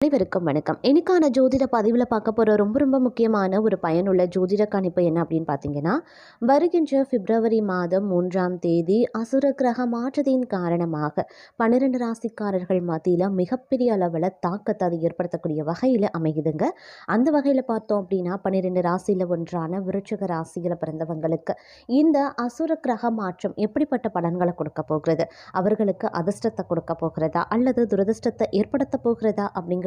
அனைவருக்கும் வணக்கம். இன்னைக்கான ஜோதிட பதிவில் பார்க்க போகிற ரொம்ப ரொம்ப முக்கியமான ஒரு பயனுள்ள ஜோதிட கணிப்பு என்ன அப்படின்னு பார்த்தீங்கன்னா வருகின்ற பிப்ரவரி மாதம் மூன்றாம் தேதி அசுர கிரக மாற்றத்தின் காரணமாக பன்னிரெண்டு ராசிக்காரர்கள் மத்தியில் மிகப்பெரிய அளவில் தாக்கத்தை அது ஏற்படுத்தக்கூடிய வகையில் அமையுதுங்க. அந்த வகையில் பார்த்தோம் அப்படின்னா பன்னிரெண்டு ராசியில் ஒன்றான விருட்சக ராசியில் பிறந்தவங்களுக்கு இந்த அசுர கிரக மாற்றம் எப்படிப்பட்ட பலன்களை கொடுக்க போகிறது? அவர்களுக்கு அதிர்ஷ்டத்தை கொடுக்க போகிறதா? அல்லது துரதிர்ஷ்டத்தை ஏற்படுத்த போகிறதா? அப்படிங்கிற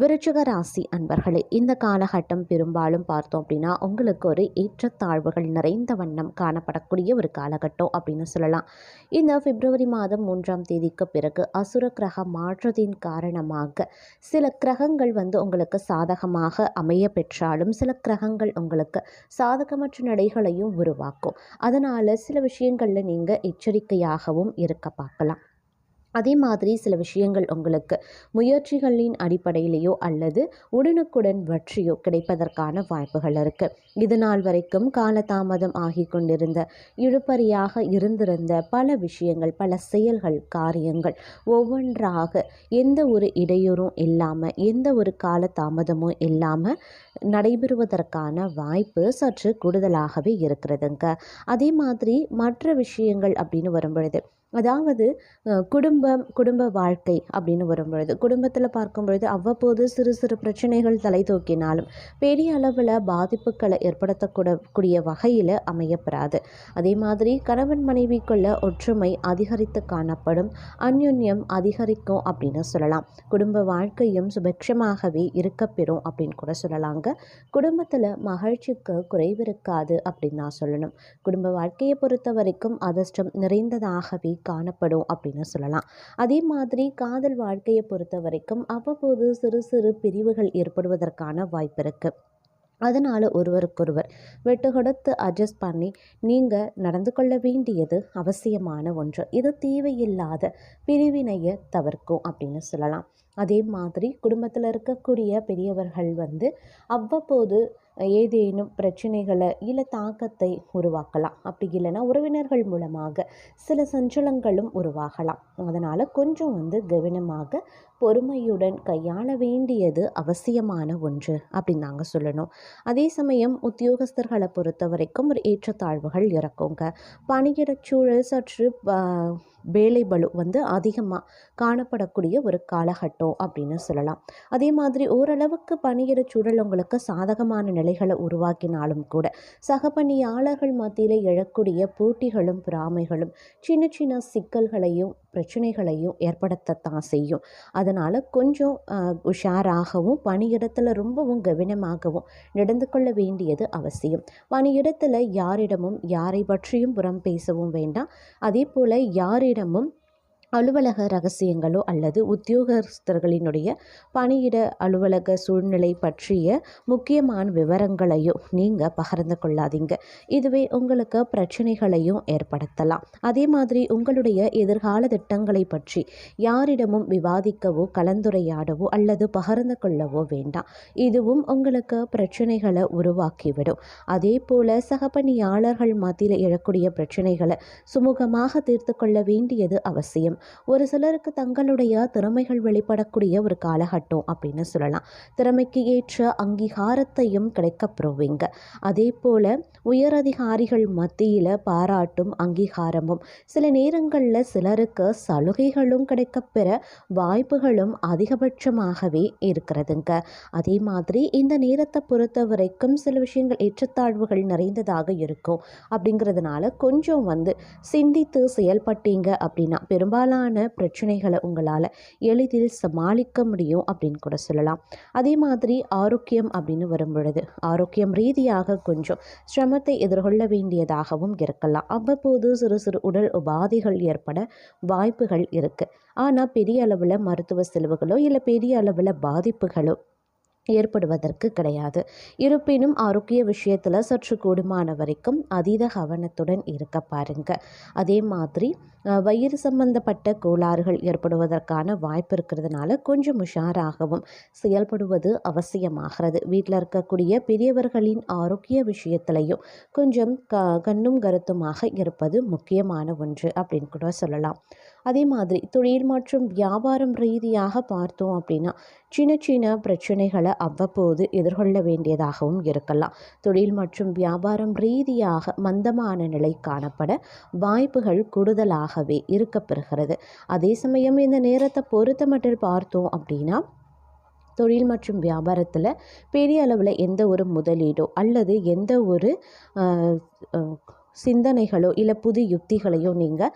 விருச்சிக ராசி அன்பர்களே இந்த காலகட்டம் பெரும்பாலும் பார்த்தோம் அப்படின்னா உங்களுக்கு ஒரு ஏற்றத்தாழ்வுகள் நிறைந்த வண்ணம் காணப்படக்கூடிய ஒரு காலகட்டம் அப்படின்னு சொல்லலாம். இந்த பிப்ரவரி மாதம் மூன்றாம் தேதிக்கு பிறகு அசுர கிரக மாற்றத்தின் காரணமாக சில கிரகங்கள் வந்து உங்களுக்கு சாதகமாக அமைய பெற்றாலும் சில கிரகங்கள் உங்களுக்கு சாதகமற்ற நடைகளையும் உருவாக்கும். அதனால் சில விஷயங்களில் நீங்கள் எச்சரிக்கையாகவும் இருக்க பார்க்கலாம். அதே மாதிரி சில விஷயங்கள் உங்களுக்கு முயற்சிகளின் அடிப்படையிலேயோ அல்லது உடனுக்குடன் வெற்றியோ கிடைப்பதற்கான வாய்ப்புகள் இருக்குது இது நாள் வரைக்கும் காலதாமதம் ஆகி கொண்டிருந்த இழுப்பறியாக இருந்திருந்த பல விஷயங்கள் பல செயல்கள் காரியங்கள் ஒவ்வொன்றாக எந்த ஒரு இடையூறும் இல்லாமல் எந்த ஒரு காலதாமதமும் இல்லாமல் நடைபெறுவதற்கான வாய்ப்பு சற்று கூடுதலாகவே இருக்கிறதுங்க. அதே மாதிரி மற்ற விஷயங்கள் அப்படின்னு வரும்பொழுது அதாவது குடும்பம் குடும்ப வாழ்க்கை அப்படின்னு வரும்பொழுது குடும்பத்தில் பார்க்கும் பொழுது அவ்வப்போது சிறு சிறு பிரச்சனைகள் தலை தூக்கினாலும் பெரிய அளவில் பாதிப்புகளை ஏற்படுத்தக்கூட கூடிய வகையில் அமையப்பெறாது. அதே மாதிரி கணவன் மனைவிக்குள்ள ஒற்றுமை அதிகரித்து காணப்படும் அந்யுன்யம் அதிகரிக்கும் அப்படின்னு சொல்லலாம். குடும்ப வாழ்க்கையும் சுபட்சமாகவே இருக்கப்பெறும் அப்படின்னு கூட சொல்லலாங்க. குடும்பத்தில் மகிழ்ச்சிக்கு குறைவிருக்காது அப்படின்னு நான் சொல்லணும். குடும்ப வாழ்க்கையை பொறுத்த வரைக்கும் அதிர்ஷ்டம் நிறைந்ததாகவே காணப்படும் அப்படின்னு சொல்லலாம். அதே மாதிரி காதல் வாழ்க்கையை பொறுத்த வரைக்கும் அவ்வப்போது சிறு சிறு பிரிவுகள் ஏற்படுவதற்கான வாய்ப்பு இருக்குது அதனால் ஒருவருக்கொருவர் வெட்டு கொடுத்து அட்ஜஸ்ட் பண்ணி நீங்கள் நடந்து கொள்ள வேண்டியது அவசியமான ஒன்று. இது தேவையில்லாத பிரிவினையை தவிர்க்கும் அப்படின்னு சொல்லலாம். அதே மாதிரி குடும்பத்தில் இருக்கக்கூடிய பெரியவர்கள் வந்து அவ்வப்போது ஏதேனும் பிரச்சனைகளை இல்லை தாக்கத்தை உருவாக்கலாம். அப்படி இல்லைன்னா உறவினர்கள் மூலமாக சில சஞ்சலங்களும் உருவாகலாம். அதனால் கொஞ்சம் வந்து கவனமாக பொறுமையுடன் கையாள வேண்டியது அவசியமான ஒன்று அப்படின்னு நாங்கள் சொல்லணும். அதே சமயம் உத்தியோகஸ்தர்களை பொறுத்த வரைக்கும் ஒரு ஏற்றத்தாழ்வுகள் இறக்குங்க. பணியிடச் சூழல் சற்று வேலை பலு வந்து அதிகமாக காணப்படக்கூடிய ஒரு காலகட்டம் அப்படின்னு சொல்லலாம். அதே மாதிரி ஓரளவுக்கு பணிகிற சூழல் உங்களுக்கு சாதகமான நிலை நிலைகளை உருவாக்கினாலும் கூட சக பணியாளர்கள் மத்தியில் எழக்கூடிய போட்டிகளும் பிராமைகளும் சின்ன சின்ன சிக்கல்களையும் பிரச்சனைகளையும் ஏற்படுத்தத்தான் செய்யும். அதனால் கொஞ்சம் உஷாராகவும் பணியிடத்தில் ரொம்பவும் கவனமாகவும் நடந்து கொள்ள வேண்டியது அவசியம். பணியிடத்தில் யாரிடமும் யாரை பற்றியும் புறம் பேசவும் வேண்டாம். அதே போல் யாரிடமும் அலுவலக ரகசியங்களோ அல்லது உத்தியோகஸ்தர்களினுடைய பணியிட அலுவலக சூழ்நிலை பற்றிய முக்கியமான விவரங்களையோ நீங்கள் பகிர்ந்து கொள்ளாதீங்க. இதுவே உங்களுக்கு பிரச்சனைகளையும் ஏற்படுத்தலாம். அதே மாதிரி உங்களுடைய எதிர்கால திட்டங்களை பற்றி யாரிடமும் விவாதிக்கவோ கலந்துரையாடவோ அல்லது பகிர்ந்து கொள்ளவோ வேண்டாம். இதுவும் உங்களுக்கு பிரச்சனைகளை உருவாக்கிவிடும். அதே போல சகப்பணியாளர்கள் மத்தியில் எழக்கூடிய பிரச்சனைகளை சுமூகமாக தீர்த்து கொள்ள வேண்டியது அவசியம். ஒரு சிலருக்கு தங்களுடைய திறமைகள் வெளிப்படக்கூடிய ஒரு காலகட்டம் அப்படின்னு சொல்லலாம். திறமைக்கு ஏற்ற அங்கீகாரத்தையும் கிடைக்கப்பெறுவீங்க அதே போல உயரதிகாரிகள் மத்தியில் பாராட்டும் அங்கீகாரமும். சில நேரங்களில் சிலருக்கு சலுகைகளும் கிடைக்கப்பெற வாய்ப்புகளும் அதிகபட்சமாகவே இருக்கிறதுங்க. அதே மாதிரி இந்த நேரத்தை பொறுத்த வரைக்கும் சில விஷயங்கள் ஏற்றத்தாழ்வுகள் நிறைந்ததாக இருக்கும். அப்படிங்கிறதுனால கொஞ்சம் வந்து சிந்தித்து செயல்பட்டீங்க அப்படின்னா பெரும்பாலும் பெரும்பாலான பிரச்சனைகளை உங்களால் எளிதில் சமாளிக்க முடியும் அப்படின்னு கூட சொல்லலாம். அதே மாதிரி ஆரோக்கியம் அப்படின்னு வரும் பொழுது ஆரோக்கியம் ரீதியாக கொஞ்சம் சிரமத்தை எதிர்கொள்ள வேண்டியதாகவும் இருக்கலாம். அவ்வப்போது சிறு சிறு உடல் உபாதைகள் ஏற்பட வாய்ப்புகள் இருக்குது ஆனால் பெரிய அளவில் மருத்துவ செலவுகளோ இல்லை பெரிய அளவில் பாதிப்புகளோ ஏற்படுவதற்கு கிடையாது. இருப்பினும் ஆரோக்கிய விஷயத்தில் சற்று கூடுமான வரைக்கும் அதீத கவனத்துடன் இருக்க பாருங்க. அதே மாதிரி வயிறு சம்பந்தப்பட்ட கோளாறுகள் ஏற்படுவதற்கான வாய்ப்பு இருக்கிறதுனால கொஞ்சம் உஷாராகவும் செயல்படுவது அவசியமாகிறது. வீட்டில் இருக்கக்கூடிய பெரியவர்களின் ஆரோக்கிய விஷயத்திலையும் கொஞ்சம் க கண்ணும் கருத்துமாக இருப்பது முக்கியமான ஒன்று அப்படின்னு கூட சொல்லலாம். அதே மாதிரி தொழில் மற்றும் வியாபாரம் ரீதியாக பார்த்தோம் அப்படின்னா சின்ன சின்ன பிரச்சனைகளை அவ்வப்போது எதிர்கொள்ள வேண்டியதாகவும் இருக்கலாம். தொழில் மற்றும் வியாபாரம் ரீதியாக மந்தமான நிலை காணப்பட வாய்ப்புகள் கூடுதலாகவே இருக்கப்பெறுகிறது. அதே சமயம் இந்த நேரத்தை பொறுத்த மட்டும் பார்த்தோம் அப்படின்னா தொழில் மற்றும் வியாபாரத்தில் பெரிய அளவில் எந்த ஒரு முதலீடோ அல்லது எந்த ஒரு சிந்தனைகளோ இல்லை புது யுக்திகளையோ நீங்கள்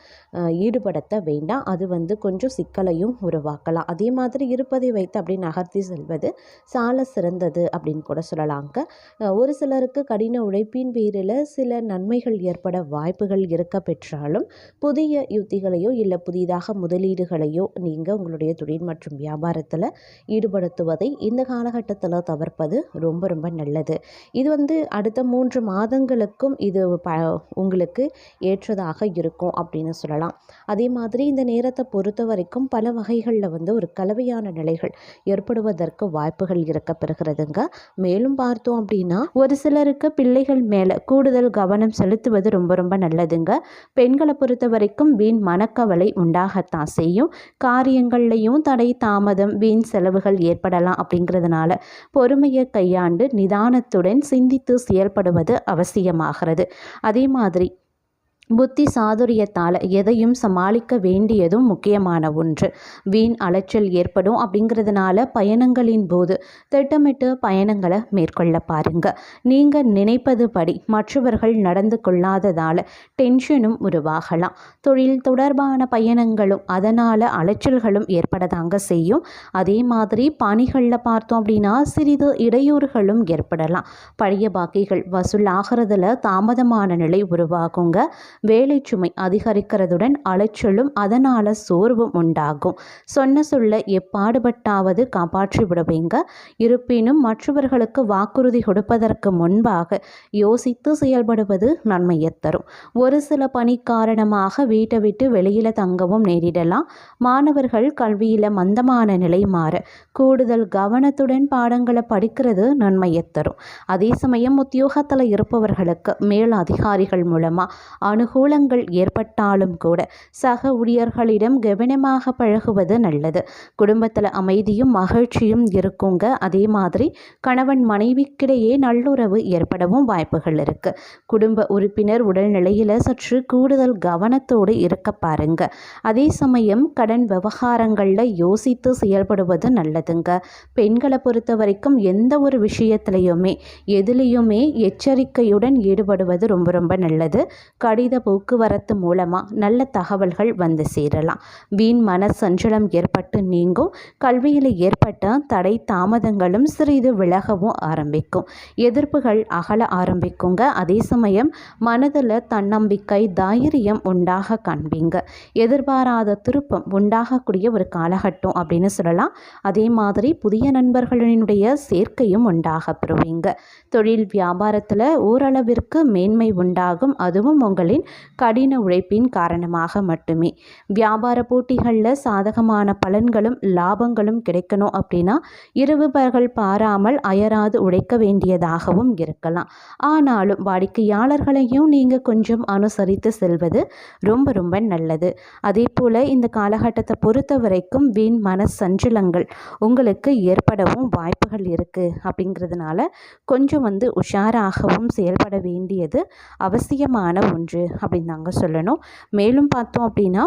ஈடுபடுத்த வேண்டாம். அது வந்து கொஞ்சம் சிக்கலையும் உருவாக்கலாம். அதே மாதிரி இருப்பதை வைத்து அப்படி நகர்த்தி செல்வது சால சிறந்தது அப்படின்னு கூட சொல்லலாங்க. ஒரு சிலருக்கு கடின உழைப்பின் பேரில் சில நன்மைகள் ஏற்பட வாய்ப்புகள் இருக்க பெற்றாலும் புதிய யுக்திகளையோ இல்லை புதிதாக முதலீடுகளையோ நீங்கள் உங்களுடைய தொழில் மற்றும் வியாபாரத்தில் ஈடுபடுத்துவதை இந்த காலகட்டத்தில் தவிர்ப்பது ரொம்ப ரொம்ப நல்லது. இது வந்து அடுத்த மூன்று மாதங்களுக்கும் இது ப உங்களுக்கு ஏற்றதாக இருக்கும் அப்படின்னு சொல்லலாம். அதே மாதிரி இந்த நேரத்தை பொறுத்த வரைக்கும் பல வகைகளில் வந்து ஒரு கலவையான நிலைகள் ஏற்படுவதற்கு வாய்ப்புகள் இருக்க பெறுகிறதுங்க மேலும் பார்த்தோம் அப்படின்னா ஒரு சிலருக்கு பிள்ளைகள் மேலே கூடுதல் கவனம் செலுத்துவது ரொம்ப ரொம்ப நல்லதுங்க. பெண்களை பொறுத்த வரைக்கும் வீண் மனக்கவலை உண்டாகத்தான் செய்யும். காரியங்கள்லையும் தடை தாமதம் வீண் செலவுகள் ஏற்படலாம் அப்படிங்கிறதுனால பொறுமையை கையாண்டு நிதானத்துடன் சிந்தித்து செயல்படுவது அவசியமாகிறது. அதே மாதிரி. புத்தி சாதுரியத்தால் எதையும் சமாளிக்க வேண்டியதும் முக்கியமான ஒன்று. வீண் அலைச்சல் ஏற்படும் அப்படிங்கிறதுனால பயணங்களின் போது திட்டமிட்டு பயணங்களை மேற்கொள்ள பாருங்க. நீங்கள் நினைப்பது படி மற்றவர்கள் நடந்து கொள்ளாததால் டென்ஷனும் உருவாகலாம். தொழில் தொடர்பான பயணங்களும் அதனால் அலைச்சல்களும் ஏற்படதாங்க செய்யும். அதே மாதிரி பணிகளில் பார்த்தோம் அப்படின்னா சிறிது இடையூறுகளும் ஏற்படலாம். பழைய பாக்கிகள் வசூல் ஆகிறதுல தாமதமான நிலை உருவாகுங்க. வேலை சுமை அதிகரிக்கிறதுடன் அலைச்சலும் அதனால் சோர்வும் உண்டாகும். சொன்ன சொல்ல எப்பாடுபட்டாவது காப்பாற்றி விடுவீங்க. இருப்பினும் மற்றவர்களுக்கு வாக்குறுதி கொடுப்பதற்கு முன்பாக யோசித்து செயல்படுவது நன்மையை தரும். ஒரு சில பணி காரணமாக வீட்டை விட்டு வெளியில் தங்கவும் நேரிடலாம். மாணவர்கள் கல்வியில் மந்தமான நிலை மாற கூடுதல் கவனத்துடன் பாடங்களை படிக்கிறது நன்மையை தரும். அதே சமயம் உத்தியோகத்தில் இருப்பவர்களுக்கு மேல் அதிகாரிகள் மூலமாக அனுகூலங்கள் ஏற்பட்டாலும் கூட சக ஊழியர்களிடம் கவனமாக பழகுவது நல்லது. குடும்பத்தில் அமைதியும் மகிழ்ச்சியும் இருக்குங்க. அதே மாதிரி கணவன் மனைவிக்கிடையே நல்லுறவு ஏற்படவும் வாய்ப்புகள் இருக்கு. குடும்ப உறுப்பினர் உடல்நிலையில் சற்று கூடுதல் கவனத்தோடு இருக்க பாருங்க. அதே சமயம் கடன் விவகாரங்களில் யோசித்து செயல்படுவது நல்லதுங்க. பெண்களை பொறுத்த வரைக்கும் எந்த ஒரு விஷயத்திலையுமே எதுலேயுமே எச்சரிக்கையுடன் ஈடுபடுவது ரொம்ப ரொம்ப நல்லது. கடித போக்குவரத்து மூலமாக நல்ல தகவல்கள் வந்து சேரலாம். வீண் மன சஞ்சலம் ஏற்பட்டு நீங்கும். கல்வியில் ஏற்பட்ட தடை தாமதங்களும் சிறிது விலகவும் ஆரம்பிக்கும். எதிர்ப்புகள் அகல ஆரம்பிக்குங்க. அதே சமயம் மனதில் தன்னம்பிக்கை தைரியம் உண்டாக காண்பீங்க. எதிர்பாராத திருப்பம் உண்டாகக்கூடிய ஒரு காலகட்டம் அப்படின்னு சொல்லலாம். அதே மாதிரி புதிய நண்பர்களினுடைய சேர்க்கையும் உண்டாக பெறுவீங்க. தொழில் வியாபாரத்தில் ஓரளவிற்கு மேன்மை உண்டாகும். அதுவும் உங்களின் கடின உழைப்பின் காரணமாக மட்டுமே. வியாபார போட்டிகளில் சாதகமான பலன்களும் லாபங்களும் கிடைக்கணும் அப்படின்னா இருவுபர்கள் பாராமல் அயராது உழைக்க வேண்டியதாகவும் இருக்கலாம். ஆனாலும் வாடிக்கையாளர்களையும் நீங்கள் கொஞ்சம் அனுசரித்து செல்வது ரொம்ப ரொம்ப நல்லது. அதே போல் இந்த காலகட்டத்தை பொறுத்த வரைக்கும் வீண் மன சஞ்சலங்கள் உங்களுக்கு ஏற்படவும் வாய்ப்புகள் இருக்குது அப்படிங்கிறதுனால கொஞ்சம் வந்து உஷாராகவும் செயல்பட வேண்டியது அவசியமான ஒன்று. அப்படின்னு தாங்க சொல்லணும். மேலும் பார்த்தோம் அப்படின்னா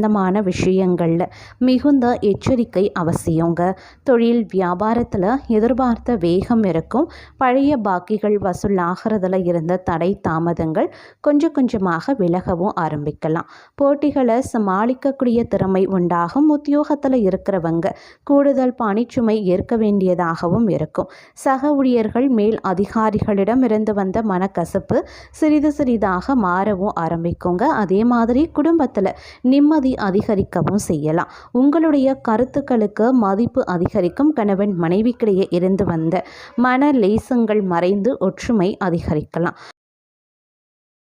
சம்பந்தமான விஷயங்களில் மிகுந்த எச்சரிக்கை அவசியங்க. தொழில் வியாபாரத்தில் எதிர்பார்த்த வேகம் இருக்கும். பழைய பாக்கிகள் வசூலாகிறதுல இருந்த தடை தாமதங்கள் கொஞ்சம் கொஞ்சமாக விலகவும் ஆரம்பிக்கலாம். போட்டிகளை சமாளிக்கக்கூடிய திறமை உண்டாகும். உத்தியோகத்தில் இருக்கிறவங்க கூடுதல் பணிச்சுமை ஏற்க வேண்டியதாகவும் இருக்கும். சக ஊழியர்கள் மேல் அதிகாரிகளிடம் இருந்து வந்த மனக்கசப்பு சிறிது சிறிதாக மாறவும் ஆரம்பிக்குங்க. அதே மாதிரி குடும்பத்தில் நிம்மதி அதிகரிக்கவும் செய்யலாம். உங்களுடைய கருத்துக்களுக்கு மதிப்பு அதிகரிக்கும் கணவன் மனைவிக்கிடையே இருந்து வந்த மன லேசங்கள் மறைந்து ஒற்றுமை அதிகரிக்கலாம்.